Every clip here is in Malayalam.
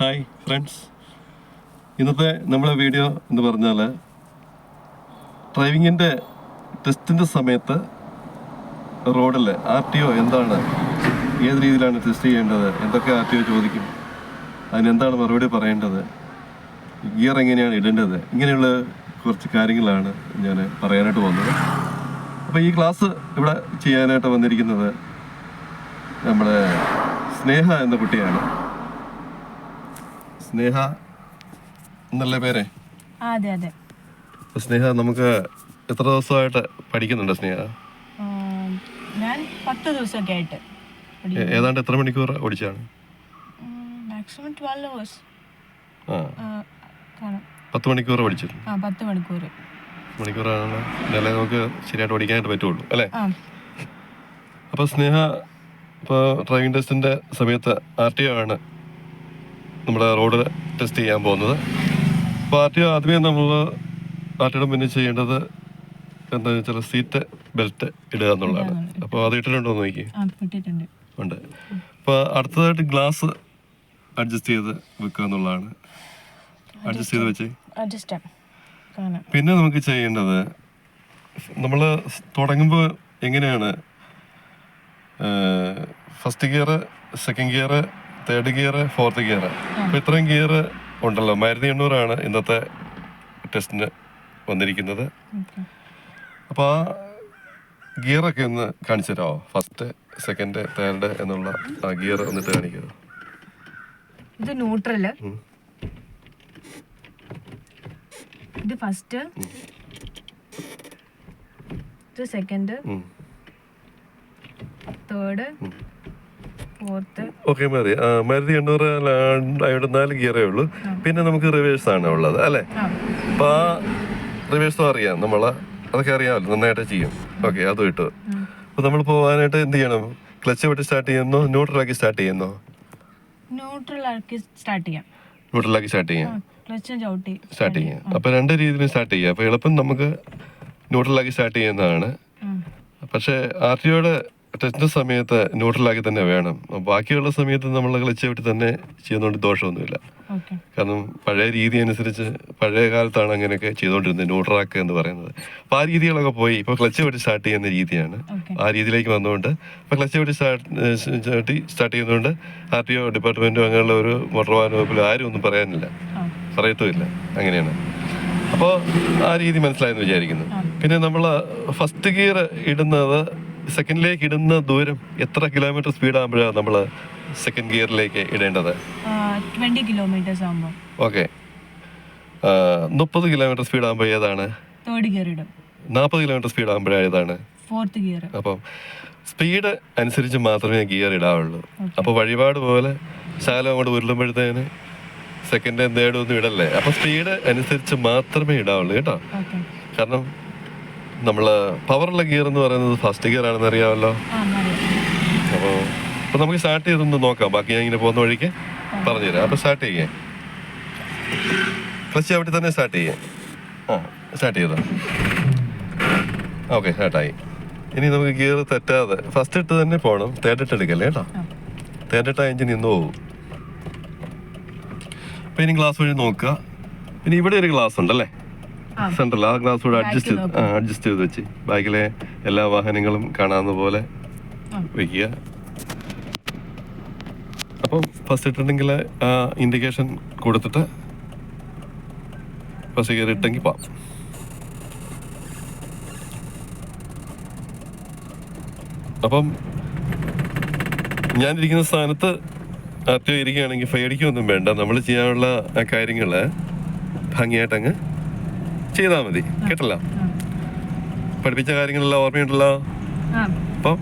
Hi friends. ഇന്നത്തെ നമ്മുടെ വീഡിയോ എന്ന് പറഞ്ഞാൽ ഡ്രൈവിങ്ങിന്റെ ടെസ്റ്റിന്റെ സമയത്ത് റോഡിൽ ആർ ടി ഒ എന്താണ് ഏത് രീതിയിലാണ് ടെസ്റ്റ് ചെയ്യേണ്ടത് എന്തൊക്കെ ആർ ടി ഒ ചോദിക്കും അതിനെന്താണ് മറുപടി പറയേണ്ടത് ഗിയർ എങ്ങനെയാണ് ഇടേണ്ടത് ഇങ്ങനെയുള്ള കുറച്ച് കാര്യങ്ങളാണ് ഞാൻ പറയാനായിട്ട് വന്നത് അപ്പോൾ ഈ ക്ലാസ് ഇവിടെ ചെയ്യാനായിട്ട് വന്നിരിക്കുന്നത് നമ്മുടെ സ്നേഹ എന്ന കുട്ടിയാണ്. സ്നേഹ എന്നല്ലേ പേരെ? ആ, അതെ. അതെ സ്നേഹ നമുക്ക് എത്ര ദിവസമായിട്ട് പഠിക്കുന്നുണ്ട് സ്നേഹ? ഞാൻ പത്ത് ദിവസമൊക്കെ ആയിട്ട് ഏതാണ്ട് എത്ര മണിക്കൂർ ഓടിച്ചാണ്? മാക്സിമം ട്വൽവ് അവേഴ്സ് പത്ത് മണിക്കൂർ ഓടിച്ചു ആ പത്ത് മണിക്കൂർ. മണിക്കൂറാണ്. എന്നാലേ നമുക്ക് ശരിയായിട്ട് ഓടിക്കാനായിട്ട് പറ്റുള്ളൂ അല്ലേ? അപ്പൊ അപ്പോൾ സ്നേഹ ഇപ്പോൾ ഡ്രൈവിംഗ് ടെസ്റ്റിന്റെ സമയത്ത് ആർ ടി ഒ ആണ് നമ്മുടെ റോഡ് ടെസ്റ്റ് ചെയ്യാൻ പോകുന്നത്. പാർട്ടി ആദ്യമേ നമ്മൾ പാർട്ടിയുടെ മുന്നിൽ ചെയ്യേണ്ടത് എന്താണെന്ന് വെച്ചാൽ സീറ്റ് ബെൽറ്റ് ഇടുക എന്നുള്ളതാണ്. അപ്പോൾ അത് ഇട്ടിട്ടുണ്ടോ നോക്കി ഉണ്ട്. അപ്പോൾ അടുത്തതായിട്ട് ഗ്ലാസ് അഡ്ജസ്റ്റ് ചെയ്ത് വെക്കുക എന്നുള്ളതാണ്. അഡ്ജസ്റ്റ് ചെയ്ത് വെച്ച്. പിന്നെ നമുക്ക് ചെയ്യേണ്ടത് നമ്മൾ തുടങ്ങുമ്പോൾ എങ്ങനെയാണ് first gear second gear third gear fourth gear അപ്പോൾ ഇത്രയും ഗിയർ ഉണ്ടല്ലോ. മരുന്ന് എണ്ണൂറാണ് ഇന്നത്തെ ടെസ്റ്റിന് വന്നിരിക്കുന്നത്. അപ്പൊ അപ്പോൾ ആ ഗിയറൊക്കെ ഒന്ന് കാണിച്ചു തരാമോ ഫസ്റ്റ് സെക്കൻഡ് തേർഡ് എന്നുള്ള ആ ഗിയർ ഒന്നിട്ട് കാണിക്കുന്നത് ഇത് ന്യൂട്രൽ ഇത് ഫസ്റ്റ് ഇത് സെക്കൻഡ് തേർഡ് ഓക്കെ മതി. മരുതി എണ്ണൂറ് അവിടെ നാല് ഗിയറേ ഉള്ളൂ. പിന്നെ നമുക്ക് റിവേഴ്സ് ആണ് ഉള്ളത് അല്ലേ? അപ്പൊ ആ റിവേഴ്സും അറിയാം നമ്മൾ അതൊക്കെ അറിയാമല്ലോ നന്നായിട്ട് ചെയ്യും. ഓക്കെ അത് ഇട്ടു. അപ്പൊ നമ്മൾ പോവാനായിട്ട് എന്ത് ചെയ്യണം? ക്ലച്ച് വിട്ട് സ്റ്റാർട്ട് ചെയ്യുന്നോ? ന്യൂട്രലാക്കി സ്റ്റാർട്ട് ചെയ്യുന്നോ? ന്യൂട്രൽ ആക്കി സ്റ്റാർട്ട് ചെയ്യാം. ന്യൂട്രലാക്കി സ്റ്റാർട്ട് ചെയ്യാം. സ്റ്റാർട്ട് ചെയ്യാം. അപ്പൊ രണ്ട് രീതിയിലും സ്റ്റാർട്ട് ചെയ്യാം. അപ്പൊ എളുപ്പം നമുക്ക് ന്യൂട്രലാക്കി സ്റ്റാർട്ട് ചെയ്യുന്നതാണ്. പക്ഷെ ആർ ടി ഒയുടെ ടെസ്റ്റിന്റെ സമയത്ത് ന്യൂട്രലാക്കി തന്നെ വേണം. ബാക്കിയുള്ള സമയത്ത് നമ്മൾ ക്ലച്ച് വിട്ട് തന്നെ ചെയ്യുന്നതുകൊണ്ട് ദോഷമൊന്നുമില്ല. കാരണം പഴയ രീതി അനുസരിച്ച് പഴയ കാലത്താണ് അങ്ങനെയൊക്കെ ചെയ്തുകൊണ്ടിരുന്നത് ന്യൂട്രാക്ക് എന്ന് പറയുന്നത്. അപ്പോൾ ആ രീതികളൊക്കെ പോയി. ഇപ്പോൾ ക്ലച്ച് വെട്ടി സ്റ്റാർട്ട് ചെയ്യുന്ന രീതിയാണ്. ആ രീതിയിലേക്ക് വന്നുകൊണ്ട് ഇപ്പോൾ ക്ലച്ച് വെട്ടി സ്റ്റാർട്ട് സ്റ്റാർട്ട് ചെയ്യുന്നതുകൊണ്ട് ആർ ടി ഒ ഡിപ്പാർട്ട്മെന്റും അങ്ങനെയുള്ള ഒരു മോട്ടോർ വാഹന വകുപ്പിൽ ആരും ഒന്നും പറയാനില്ല. പറയത്തുമില്ല. അങ്ങനെയാണ്. അപ്പോൾ ആ രീതി മനസ്സിലായെന്ന് വിചാരിക്കുന്നു. പിന്നെ നമ്മൾ ഫസ്റ്റ് ഗിയർ ഇടുന്നത് സെക്കൻഡിലേക്ക് ഇടുന്ന ദൂരം എത്ര കിലോമീറ്റർ സ്പീഡ് ആകുമ്പോഴാണ് നമ്മൾ സെക്കൻഡ് ഗിയറിലേക്ക് ഇടേണ്ടത്? ട്വന്റി കിലോമീറ്റേഴ്സ് ആകുമ്പോൾ ഓക്കെ മുപ്പത് കിലോമീറ്റർ സ്പീഡ് ആകുമ്പോൾ ഏതാണ്? തേർഡ് ഗിയർ ഇടും. നാൽപ്പത് കിലോമീറ്റർ സ്പീഡ് ഏതാണ്? ഫോർത്ത് ഗിയർ അപ്പം സ്പീഡ് അനുസരിച്ച് മാത്രമേ ഗിയർ ഇടാവുള്ളൂ. അപ്പോൾ വഴിപാട് പോലെ ശാലം അങ്ങോട്ട് ഉരുളുമ്പോഴത്തേന് സെക്കൻഡ് തേർഡ് ഒന്നും ഇടല്ലേ? അപ്പോൾ സ്പീഡ് അനുസരിച്ച് മാത്രമേ ഇടാവുള്ളൂ കേട്ടോ? കാരണം നമ്മൾ പവറുള്ള ഗിയർ എന്ന് പറയുന്നത് ഫസ്റ്റ് ഗിയർ ആണെന്ന് അറിയാമല്ലോ. അപ്പോ അറിയാം. അപ്പോൾ അപ്പോൾ നമുക്ക് സ്റ്റാർട്ട് ചെയ്തൊന്ന് നോക്കാം. ബാക്കി ഞാൻ ഇങ്ങനെ പോകുന്ന വഴിക്ക് പറഞ്ഞുതരാം. അപ്പോൾ സ്റ്റാർട്ട് ചെയ്യേ. ഫസ്റ്റ് അവിടെ തന്നെ സ്റ്റാർട്ട് ചെയ്യേ. ആ സ്റ്റാർട്ട് ചെയ്തോ? ഓക്കെ സ്റ്റാർട്ടായി ഇനി നമുക്ക് ഗിയർ തെറ്റാതെ ഫസ്റ്റ് ഇട്ട് തന്നെ പോകണം തേർഡ് ഇട്ട് എടുക്കല്ലേ കേട്ടോ? ആ. തേർഡ് ഇട്ട എഞ്ചിൻ നിന്ന് പോകും അപ്പൊ ഇനി ഗ്ലാസ് വഴി നോക്കുക. പിന്നെ ഇവിടെ ഒരു ഗ്ലാസ് ഉണ്ടല്ലേ. സെൻട്രൽ ആ ഗ്ലാസ് കൂടെ അഡ്ജസ്റ്റ് ചെയ്ത് അഡ്ജസ്റ്റ് ചെയ്ത് വെച്ച്. ബാക്കിലെ എല്ലാ വാഹനങ്ങളും കാണാവുന്ന പോലെ. വെക്കുക. അപ്പം ഫസ്റ്റ് ഇട്ടിട്ടുണ്ടെങ്കിൽ ആ ഇൻഡിക്കേഷൻ കൊടുത്തിട്ട് ഫസ്റ്റ് കയറി ഇട്ടെങ്കിൽ പോവാം. അപ്പം ഞാനിരിക്കുന്ന സ്ഥാനത്ത് ആർട്ടിയോ ഇരിക്കുകയാണെങ്കിൽ ഫൈ അടിക്കുകയൊന്നും വേണ്ട. നമ്മൾ ചെയ്യാനുള്ള കാര്യങ്ങൾ ഭംഗിയായിട്ട് അങ്ങ് ചെയ്താൽ മതി. കേട്ടല്ലോ? പഠിപ്പിച്ച കാര്യങ്ങളെല്ലാം ഓർമ്മയുണ്ടല്ലോ? അപ്പൊ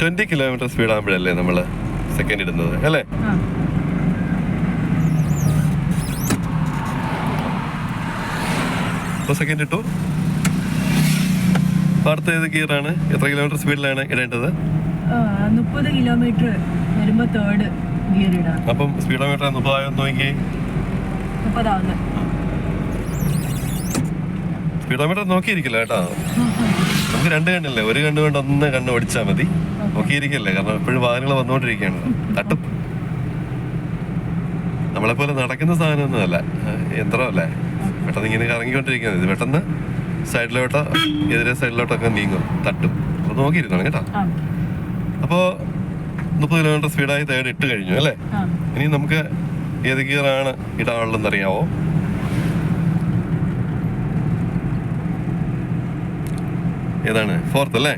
ട്വന്റി കിലോമീറ്റർ സ്പീഡ് ആകുമ്പോഴല്ലേ നമ്മൾ സെക്കൻഡ് ഇടുന്നത് അല്ലേ? സെക്കൻഡ് ഇട്ടു. അടുത്ത ഏത് ഗിയറാണ് എത്ര കിലോമീറ്റർ സ്പീഡിലാണ് ഇടേണ്ടത്? മുപ്പത് കിലോമീറ്റർ വരുമ്പോൾ തേർഡ് ഗിയർ ഇടാം. അപ്പം സ്പീഡോമീറ്റർ മുപ്പതായോ നോക്കി മുപ്പതാവുന്നത് സ്പീഡോമീറ്റർ നോക്കിയിരിക്കില്ല കേട്ടോ. നമുക്ക് രണ്ട് കണ്ണല്ലേ? ഒരു കണ്ണ് കൊണ്ട് ഒന്ന് കണ്ണ് ഓടിച്ചാൽ മതി. നോക്കിയിരിക്കല്ലേ? കാരണം എപ്പോഴും വാഹനങ്ങൾ വന്നുകൊണ്ടിരിക്കുകയാണ്. തട്ടും. നമ്മളെ പോലെ നടക്കുന്ന സാധനമൊന്നുമല്ല. യന്ത്രമല്ലേ? പെട്ടെന്ന് ഇങ്ങനെ കറങ്ങിക്കൊണ്ടിരിക്കുന്നത് ഇത് പെട്ടെന്ന് സൈഡിലോട്ടോ എതിരെ സൈഡിലോട്ടൊക്കെ നീങ്ങും. തട്ടും. അപ്പോൾ നോക്കിയിരുന്നോണം കേട്ടോ. അപ്പോൾ മുപ്പത് കിലോമീറ്റർ സ്പീഡായി തേർഡ് ഇട്ട് കഴിഞ്ഞു അല്ലേ? ഇനി നമുക്ക് ഏത് ഗിയറാണ് ഇടാനുള്ളതെന്ന് അറിയാവോ ഏതാണ്? ഫോർത്ത് അല്ലേ?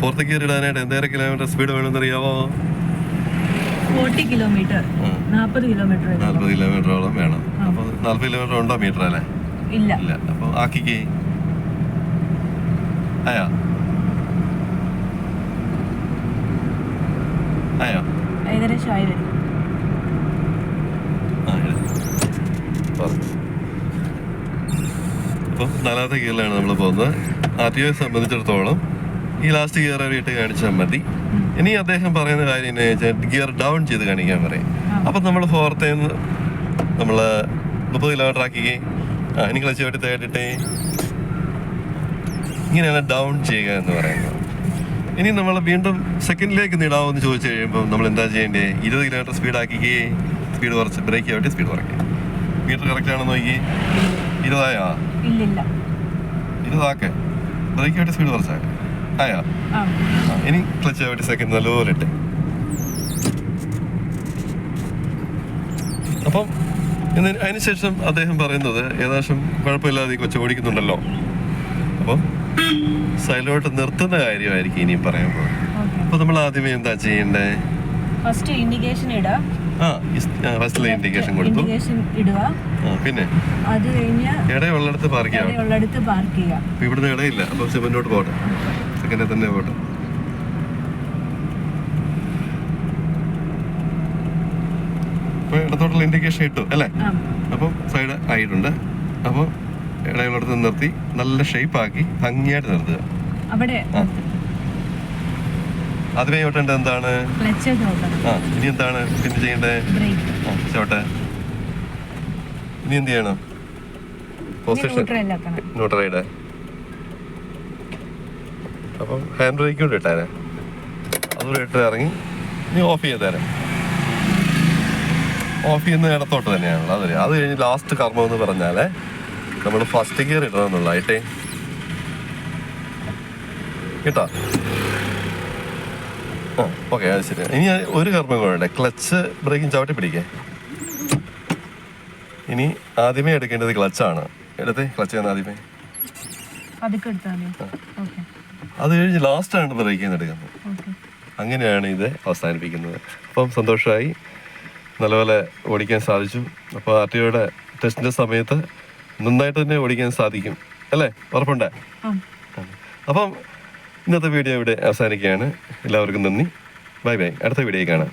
ഫോർത്ത് ഗിയർ ഇടാനായിട്ട് എന്തേരം കിലോമീറ്റർ സ്പീഡ് വേണമെന്ന് അറിയാവോ ഫോർട്ടി കിലോമീറ്റർ. നാൽപ്പത് കിലോമീറ്റർ നാൽപ്പത് കിലോമീറ്ററോളം വേണം. അപ്പോൾ നാൽപ്പത് കിലോമീറ്റർ ഉണ്ടോ മീറ്റർ അല്ലേ? ഇല്ല. ഇല്ല. അപ്പോൾ ആക്കിക്കേ. ആയാ? ആയോ? ഏകദേശം ആയി വരും. അപ്പം നാലാമത്തെ ഗിയറിലാണ് നമ്മൾ പോകുന്നത്. ഒയെ സംബന്ധിച്ചിടത്തോളം ഈ ലാസ്റ്റ് ഗിയർ ഇട്ട് കാണിച്ചാൽ മതി. ഇനി അദ്ദേഹം പറയുന്ന കാര്യം എന്ന് വെച്ചാൽ ഗിയർ ഡൗൺ ചെയ്ത് കാണിക്കാൻ പറയും. അപ്പം നമ്മൾ ഫോർത്തേന്ന് നമ്മൾ മുപ്പത് കിലോമീറ്റർ ആക്കിക്കേ. ആ ഇനി ക്ലച്ച് വെട്ടി തേടിട്ടേ ഇങ്ങനെയാണ് ഡൗൺ ചെയ്യുക എന്ന് പറയുന്നത്. ഇനി നമ്മൾ വീണ്ടും സെക്കൻഡിലേക്ക് നീടാവോ എന്ന് ചോദിച്ചു കഴിയുമ്പോൾ നമ്മൾ എന്താ ചെയ്യേണ്ടത് ഇരുപത് കിലോമീറ്റർ സ്പീഡ് ആക്കിക്കേ. സ്പീഡ് കുറച്ച് ബ്രേക്ക് ആവട്ടെ സ്പീഡ് കുറയ്ക്കുക മീറ്റർ കറക്റ്റ് ആണെന്ന് നോക്കി ഇരുപതായോ? ഇരുപതാക്കെ. ബ്രേക്ക് ആവട്ടെ സ്പീഡ് കുറച്ചാൽ ആയോ? ഇനി ക്ലച്ച് ആയിട്ട് സെക്കൻഡ് നല്ലപോലെ ഇട്ട്. അപ്പം അതിനുശേഷം അദ്ദേഹം പറയുന്നത് ഏകദേശം കുഴപ്പമില്ലാതെ ഈ കൊച്ചു ഓടിക്കുന്നുണ്ടല്ലോ. അപ്പം സൈലോട്ട് നിർത്തുന്ന കാര്യമായിരിക്കും ഇനിയും പറയാൻ പോകുന്നത് അപ്പൊ നമ്മൾ ആദ്യമേ എന്താ ചെയ്യണ്ടേ? ഫസ്റ്റ് ഇൻഡിക്കേഷൻ ഇടുക ആ ഫസ്റ്റിലെ ഇൻഡിക്കേഷൻ കൊടുത്തു. ഇടുക. പിന്നെ? അത് കഴിഞ്ഞ് ഇടയുള്ളിടത്ത് പാർക്ക് ചെയ്യാം. ഉള്ളിടത്ത് പാർക്ക് ഇവിടുന്ന് ഇടയില്ല. അപ്പൊ മുന്നോട്ട് പോട്ടെ. സെക്കൻഡിൽ തന്നെ പോട്ടെ. അപ്പൊ ഇടത്തോട്ടുള്ള ഇൻഡിക്കേഷൻ ഇട്ടു അല്ലേ? അപ്പം സൈഡ് ആയിട്ടുണ്ട്. അപ്പോൾ ഇടയുള്ളിടത്ത് നിർത്തി നല്ല ഷേപ്പ് ആക്കി ഭംഗിയായിട്ട് നിർത്തുക. അവിടെ. ആദ്യമേ ചോട്ടേണ്ടത് എന്താണ്? ആ ഇനി എന്താണ് പിന്നെ ചെയ്യേണ്ടത് ആ ചോട്ടെ. ഇനി എന്ത് ചെയ്യണം? പൊസിഷൻ ന്യൂട്രലൈഡ് അപ്പം ഹാൻഡ് ബ്രേക്ക് കൂടി ഇട്ടാരെ. അതുകൂടെ ഇട്ട് ഇറങ്ങി ഇനി ഓഫ് ചെയ്തേരെ. ഓഫ് ചെയ്യുന്ന ഇടത്തോട്ട് തന്നെയാണല്ലോ. അത് അത് കഴിഞ്ഞ് ലാസ്റ്റ് കർമ്മം എന്ന് പറഞ്ഞാലേ നമ്മൾ ഫസ്റ്റ് ഗിയർ ഇടണമെന്നുള്ളതായിട്ടേ കേട്ടോ? ഓക്കെ അത് ശരി. ഇനി ഒരു കർമ്മം കൂടെ ഉണ്ട്. ക്ലച്ച് ബ്രേക്കും ചവിട്ടി പിടിക്കേ. ഇനി ആദ്യമേ എടുക്കേണ്ടത് ക്ലച്ചാണ്. എടുത്തേ ക്ലച്ച് ചെയ്യുന്ന ആദ്യമേ. അത് കഴിഞ്ഞ് ലാസ്റ്റാണ് ബ്രേക്ക് ചെയ്യുന്ന എടുക്കുന്നത്. അങ്ങനെയാണ് ഇത് അവസാനിപ്പിക്കുന്നത്. അപ്പം സന്തോഷമായി. നല്ലപോലെ ഓടിക്കാൻ സാധിച്ചു. അപ്പോൾ ആർ ടി ഒയുടെ ടെസ്റ്റിന്റെ സമയത്ത് നന്നായിട്ട് തന്നെ ഓടിക്കാൻ സാധിക്കും. അല്ലേ? ഉറപ്പുണ്ടേ? അപ്പം ഇന്നത്തെ വീഡിയോ ഇവിടെ അവസാനിക്കുകയാണ്. എല്ലാവർക്കും നന്ദി. Bye bye. അടുത്ത വീഡിയോയിൽ കാണാം.